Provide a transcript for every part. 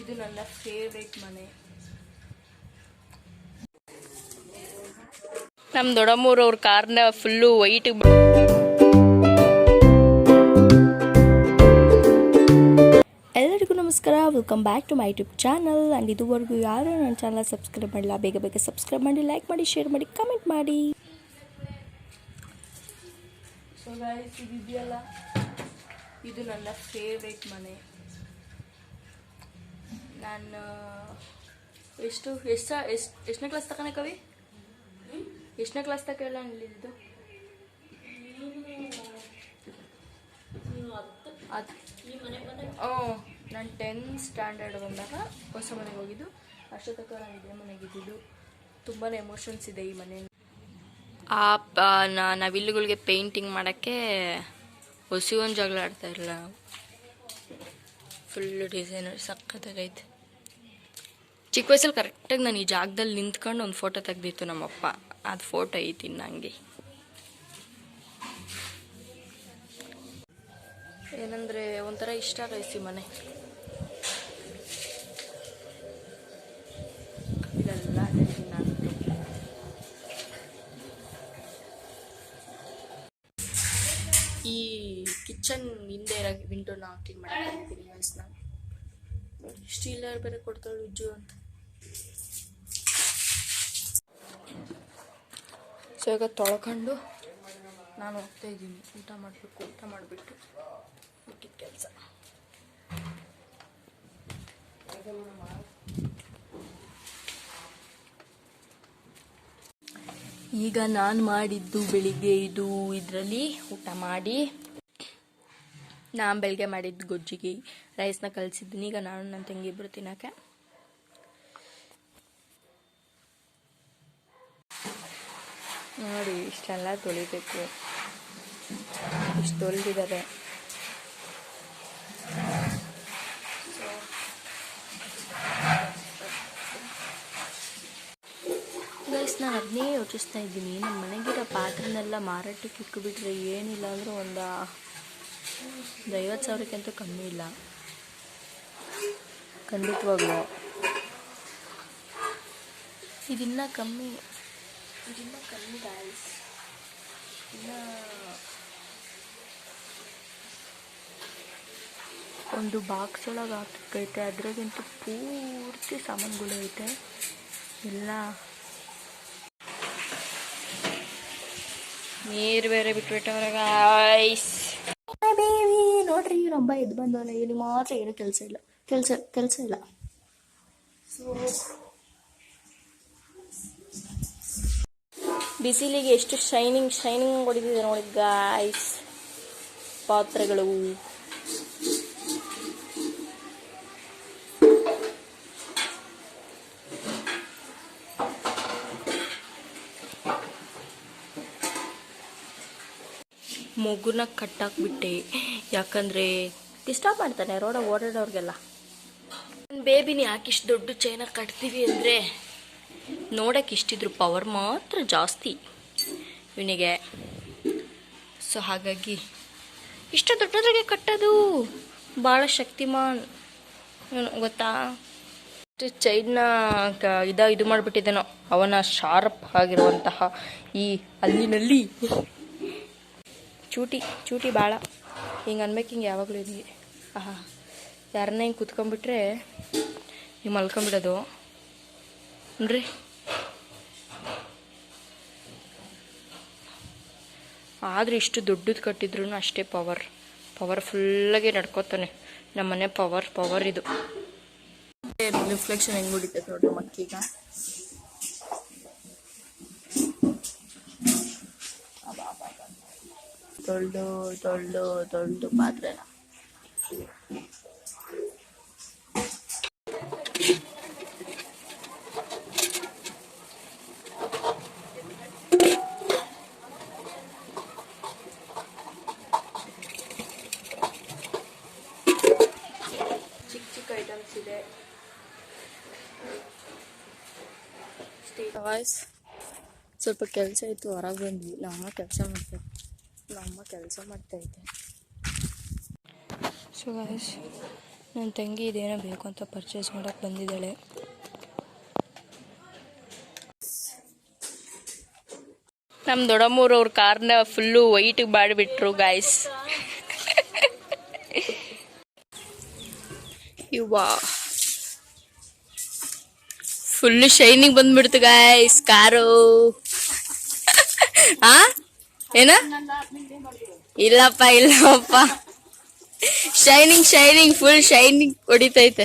ಇದು ನನ್ನ ಫೇವ್ರೇಟ್ ಮನೆ. ನಮ್ಮ ದೊಡ್ಡಮ್ಮೂರವ್ರ ಕಾರ್ನ ಫುಲ್ಲು ವೈಟ್ ಎಲ್ಲರಿಗೂ ನಮಸ್ಕಾರ. Welcome back to my YouTube channel and ಇದುವರೆಗೂ ಯಾರು ನನ್ನ ಚಾನಲ್ ಸಬ್ಸ್ಕ್ರೈಬ್ ಮಾಡಿಲ್ಲ ಬೇಗ ಬೇಗ ಸಬ್ಸ್ಕ್ರೈಬ್ ಮಾಡಿ ಲೈಕ್ ಮಾಡಿ ಶೇರ್ ಮಾಡಿ ಕಮೆಂಟ್ ಮಾಡಿ. ಸೊ ಗಾಯ್ಸ್ ಇದೆಯಲ್ಲ? ಇದು ನನ್ನ ಫೇವ್ರೇಟ್ ಮನೆ. ನಾನು, ಎಷ್ಟು ಎಷ್ಟು ಎಷ್ಟು, ಎಷ್ಟನೇ ಕ್ಲಾಸ್ ತಕನ ಕವಿ? ಎಷ್ಟನೇ ಕ್ಲಾಸ್ ತಕ ಎಲ್ಲ ಅನ್ಲಿದ್ದು ಹ್ಞೂ ನಾನು ಟೆಂತ್ ಸ್ಟ್ಯಾಂಡರ್ಡ್ ಬಂದಾಗ ಹೊಸ ಮನೆಗೆ ಹೋಗಿದ್ದು. ಅಷ್ಟೊತ್ತಕ ನಾನು ಇದೇ ಮನೆಗೆ ಇದ್ದಿದ್ದು. ತುಂಬಾ ಎಮೋಷನ್ಸ್ ಇದೆ ಈ ಮನೆ. ಆ ಪ ನವಿಲುಗಳಿಗೆ ಪೇಂಟಿಂಗ್ ಮಾಡೋಕ್ಕೆ ಹೊಸ ಒಂದು ಜಗಳ ಆಡ್ತಾ ಇರಲಿಲ್ಲ ಫುಲ್ ಡಿಸೈನರ್ ಸಖತ್ತಾಗೈತೆ. ಚಿಕ್ಕ ವಯಸ್ಸಲ್ಲಿ ಕರೆಕ್ಟಾಗಿ ನಾನು ಈ ಜಾಗದಲ್ಲಿ ನಿಂತ್ಕೊಂಡು ಒಂದು ಫೋಟೋ ತೆಗ್ದಿತ್ತು ನಮ್ಮಪ್ಪ. ಅದು ಫೋಟೋ ಐತಿ ನನಗೆ ಏನಂದರೆ ಒಂಥರ ಇಷ್ಟ ಆಗೈತಿ ಮನೆ ನಾನು ಈ ಕಿಚನ್ ಹಿಂದೆ ಇರೋ ವಿಂಡೋನ ಕ್ಲೀನ್ ಮಾಡ್ತೀನಿ ಸ್ಟೀಲ್ ಬೇರೆ ಕೊಡ್ತಾಳೆ ಉಜ್ಜು ಅಂತ. ಸೊ, ಈಗ ತೊಳ್ಕೊಂಡು ನಾನು ಹೋಗ್ತಾ ಇದ್ದೀನಿ. ಊಟ ಮಾಡಬೇಕು, ಊಟ ಮಾಡಿಬಿಟ್ಟು ಮುಗಿದ ಕೆಲಸ. ಈಗ ನಾನು ಮಾಡಿದ್ದು ಬೆಳಿಗ್ಗೆ ಇದು, ಇದರಲ್ಲಿ ಊಟ ಮಾಡಿ, ನಾನು ಬೆಳಿಗ್ಗೆ ಮಾಡಿದ್ದು ಗೊಜ್ಜಿಗೆ ರೈಸ್ನ ಕಲಿಸಿದ್ದೀನಿ. ಈಗ ನಾನು ನನ್ನ ತಂಗಿ ಇಬ್ಬರು ತಿನ್ನೋಕ್ಕೆ. ನೋಡಿ, ಇಷ್ಟೆಲ್ಲ ತೊಳಿಬೇಕು. ಇಷ್ಟು ತೊಳೆದಿದ್ದಾರೆ. ಗೈಸ್ ನಾನು ಅದನ್ನೇ ಯೋಚಿಸ್ತಾ ಇದ್ದೀನಿ. ನಮ್ಮ ಮನೆಗಿರೋ ಪಾತ್ರನೆಲ್ಲ ಮಾರಾಟಕ್ಕೆ ಇಕ್ಕಿಬಿಟ್ರೆ ಏನಿಲ್ಲ ಅಂದ್ರೆ ಒಂದು ಐವತ್ತು ಸಾವಿರಕ್ಕಿಂತ ಕಮ್ಮಿ ಇಲ್ಲ. ಖಂಡಿತವಾಗ್ಲೂ. ಇದಿನ್ನ ಕಮ್ಮಿ ಇದಿನ್ನ ಕಮ್ಮಿ ಗಾಯ್ಸ್ ಇನ್ನು ಒಂದು ಬಾಕ್ಸ್ ಒಳಗೆ ಹಾಕೈತೆ ಅದ್ರಾಗಂತೂ ಪೂರ್ತಿ ಸಾಮಾನುಗಳು ಐತೆ. ಎಲ್ಲ. ನೀರು ಬೇರೆ ಬಿಟ್ಬಿಟ್ಟವ್ರೆ ಗಾಯ್ಸ್ ಬೇಬಿ, ನೋಡ್ರಿ ಹಬ್ಬ ಎದ್ದು ಬಂದವಲ್ಲ ಇಲ್ಲಿ ಮಾತ್ರ ಏನು ಕೆಲಸ ಇಲ್ಲ. ಕೆಲಸ ಕೆಲಸ ಇಲ್ಲ. ಸೊ ಬಿಸಿಲಿಗೆ ಎಷ್ಟು ಶೈನಿಂಗ್ ಶೈನಿಂಗ್ ಹೊಡಿತಿದೆ ನೋಡಿ ಗಾಯ್ಸ್ ಪಾತ್ರೆಗಳು. ಮಗುನ ಕಟ್ಟಾಕ್ಬಿಟ್ಟೆ. ಯಾಕಂದರೆ ಡಿಸ್ಟರ್ಬ್ ಮಾಡ್ತಾನೆ ರೋಡ ಓಡಾಡೋರಿಗೆಲ್ಲ. ಬೇಬಿನ ಯಾಕೆ ಇಷ್ಟು ದೊಡ್ಡ ಚೈನ ಕಟ್ತೀವಿ ಅಂದರೆ ನೋಡೋಕೆ ಇಷ್ಟಿದ್ರು ಪವರ್ ಮಾತ್ರ ಜಾಸ್ತಿ. ಇವನಿಗೆ ಸೊ ಹಾಗಾಗಿ ಇಷ್ಟು ದೊಡ್ಡದ್ರಾಗೆ ಕಟ್ಟೋದು ಭಾಳ ಶಕ್ತಿಮಾನ್. ಇವನು, ಗೊತ್ತಾ? ಕ ಇದ ಇದು ಮಾಡಿಬಿಟ್ಟಿದ್ದೇನೋ ಅವನ ಶಾರ್ಪ್ ಆಗಿರುವಂತಹ ಈ ಅಲ್ಲಿನಲ್ಲಿ ಚೂಟಿ ಚೂಟಿ ಭಾಳ ಹಿಂಗೆ ಅನ್ಬೇಕು ಹಿಂಗೆ ಯಾವಾಗಲೂ ಇದೀವಿ. ಆಹಾ, ಯಾರನ್ನ ಹಿಂಗೆ ಕುತ್ಕೊಂಡ್ಬಿಟ್ರೆ ಹಿಂಗೆ ಮಲ್ಕೊಂಬಿಡೋದು ನೋಡ್ರಿ. ಆದ್ರೆ ಇಷ್ಟು ದೊಡ್ಡದು ಕಟ್ಟಿದ್ರು ಅಷ್ಟೇ ಪವರ್ ಪವರ್ಫುಲ್ಲಾಗೆ ನಡ್ಕೋತಾನೆ. ನಮ್ಮನೆ ಪವರ್ ಪವರ್ ಇದು. ರಿಫ್ಲೆಕ್ಷನ್ ಹೆಂಗೆ ಹೊಡಿತೈತೆ ನೋಡ್ರಿ ಮಕ್ಕೀಗ ದೊಡ್ಡ ದೊಡ್ಡ ದೊಡ್ಡ ಪಾತ್ರೆನ? ವಾಯ್ಸ್ ಸ್ವಲ್ಪ ಕೆಲಸ ಇತ್ತು ಹೊರಗೆ ಬಂದ್ವಿ. ನಮ್ಮ ಕೆಲಸ ಮಾಡ್ತಾ ನಮ್ಮ ಕೆಲಸ ಮಾಡ್ತಾ ಇದ್ದೆ. ಸೊ ವಾಯ್ಸ್ ನನ್ನ ತಂಗಿ ಇದೇನೋ ಬೇಕು ಅಂತ ಪರ್ಚೇಸ್ ಮಾಡೋಕ್ಕೆ ಬಂದಿದ್ದಾಳೆ. ನಮ್ಮ ದೊಡ್ಡಮ್ಮವ್ರು ಅವ್ರ ಕಾರ್ನ ಫುಲ್ಲು ವೈಟಿಗೆ ಮಾಡಿಬಿಟ್ರು ಗಾಯ್ಸ್ ಇವ್ವ ಫುಲ್ಲು ಶೈನಿಂಗ್ ಬಂದ್ಬಿಡ್ತು ಗಾಯ್ಸ್ ಕಾರು. ಆ? ಏನ? ಇಲ್ಲಪ್ಪ ಇಲ್ಲಪ್ಪ. ಶೈನಿಂಗ್ ಶೈನಿಂಗ್ ಫುಲ್ ಶೈನಿಂಗ್ ಹೊಡಿತೈತೆ.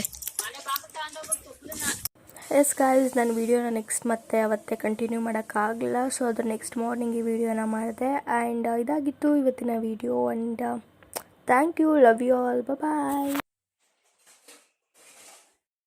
ಎಸ್ ಗಾಯ್ಸ್ ನಾನು ವೀಡಿಯೋನ ನೆಕ್ಸ್ಟ್ ಮತ್ತೆ ಅವತ್ತೇ ಕಂಟಿನ್ಯೂ ಮಾಡೋಕ್ಕಾಗಲಿಲ್ಲ ಸೊ ಅದ್ರ ನೆಕ್ಸ್ಟ್ ಮಾರ್ನಿಂಗ್ ಈ ವಿಡಿಯೋನ ಮಾಡಿದೆ. ಆ್ಯಂಡ್ ಇದಾಗಿತ್ತು ಇವತ್ತಿನ video and thank you love you all bye